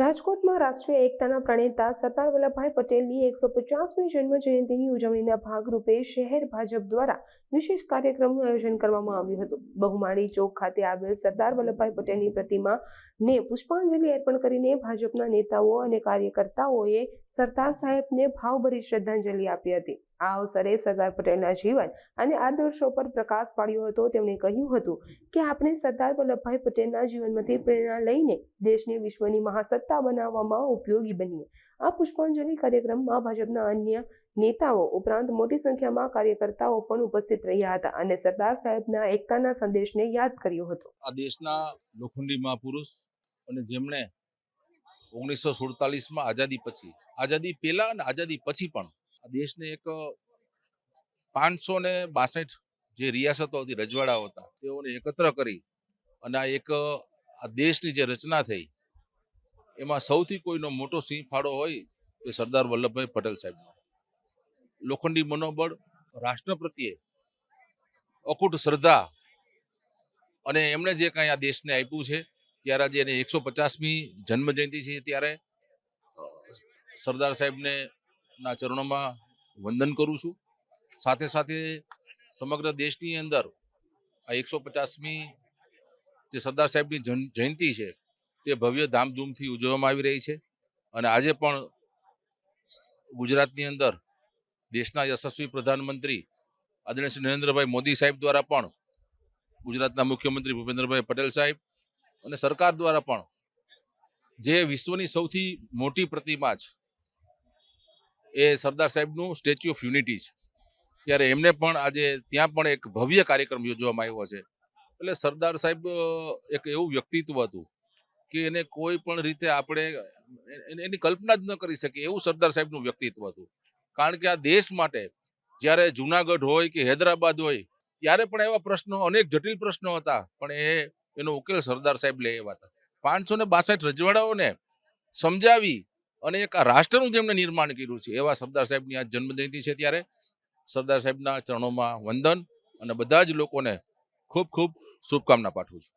રાજકોટમાં રાષ્ટ્રીય એકતાના પ્રણેતા સરદાર વલ્લભભાઈ પટેલની એકસો પચાસમી જન્મ જયંતિની ઉજવણીના ભાગરૂપે શહેર ભાજપ દ્વારા વિશેષ કાર્યક્રમનું આયોજન કરવામાં આવ્યું હતું. બહુમાળી ચોક ખાતે આવેલ સરદાર વલ્લભભાઈ પટેલની પ્રતિમાને પુષ્પાંજલિ અર્પણ કરીને ભાજપના નેતાઓ અને કાર્યકર્તાઓએ સરદાર સાહેબને ભાવભરી શ્રદ્ધાંજલિ આપી હતી. આ અવસરે સરદાર પટેલના જીવન અને આદર્શો પર પ્રકાશ પાડ્યો હતો. તેમણે કહ્યું હતું કે આપણે સરદાર વલ્લભભાઈ પટેલના જીવનમાંથી પ્રેરણા લઈને દેશને વિશ્વની મહાસત્તા બનાવવામાં ઉપયોગી બની. આ પુષ્પાંજલિ કાર્યક્રમમાં ભાજપના અન્ય નેતાઓ ઉપરાંત મોટી સંખ્યામાં કાર્યકર્તાઓ પણ ઉપસ્થિત રહ્યા હતા અને સરદાર સાહેબના એકતાના સંદેશને યાદ કર્યો હતો. આ દેશના લોખંડી મહાપુરુષ અને જેમણે ઓગણીસો સુડતાલીસમાં આઝાદી પછી, આઝાદી પહેલા અને આઝાદી પછી પણ આ દેશને એક પાંચસો ને બાસઠ જે રિયાસતો હતી, રજવાડાઓ હતા, તેઓને એકત્ર કરી અને આ એક આ દેશની જે રચના થઈ એમાં સૌથી કોઈનો મોટો સિંહ ફાળો હોય એ સરદાર વલ્લભભાઈ પટેલ સાહેબનો. લોખંડી મનોબળ, રાષ્ટ્ર પ્રત્યે અકૂટ શ્રદ્ધા અને એમણે જે કાંઈ આ દેશને આપ્યું છે, ત્યારે આજે એને એકસો પચાસમી જન્મ જયંતિ છે ત્યારે સરદાર સાહેબને ના ચરણોમાં વંદન કરું છું. સાથે સાથે સમગ્ર દેશની અંદર આ એકસો પચાસમી જે સરદાર સાહેબની જયંતિ છે તે ભવ્ય ધામધૂમથી ઉજવવામાં આવી રહી છે અને આજે પણ ગુજરાતની અંદર દેશના યશસ્વી પ્રધાનમંત્રી આદરણીય શ્રી નરેન્દ્રભાઈ મોદી સાહેબ દ્વારા પણ ગુજરાતના મુખ્યમંત્રી ભૂપેન્દ્રભાઈ પટેલ સાહેબ અને સરકાર દ્વારા પણ જે વિશ્વની સૌથી મોટી પ્રતિમા છે, એ સરદાર સાહેબનું સ્ટેચ્યુ ઓફ યુનિટી છે. ત્યારે એમને પણ આજે ત્યાં પણ એક ભવ્ય કાર્યક્રમ યોજવામાં આવ્યો છે. એટલે સરદાર સાહેબ એક એવું વ્યક્તિત્વ હતું કે એને કોઈ પણ રીતે આપણે, એની કલ્પના જ ન કરી શકીએ. એવું સરદાર સાહેબનું વ્યક્તિત્વ હતું. કારણ કે આ દેશ માટે જ્યારે જુનાગઢ હોય કે હૈદરાબાદ હોય, ત્યારે પણ એવા પ્રશ્નો, અનેક જટિલ પ્રશ્નો હતા. પણ એ, એનો ઉકેલ સરદાર સાહેબ લે એવા હતા. પાંચસો ને બાસઠ રજવાડાઓને સમજાવી અને એક આ રાષ્ટ્રનું જેમણે નિર્માણ કર્યું છે, એવા સરદાર સાહેબની આ જન્મજયંતિ છે ત્યારે. સરદાર સાહેબના ચરણોમાં વંદન અને બધા જ લોકોને ખૂબ ખૂબ શુભકામના પાઠવું છું.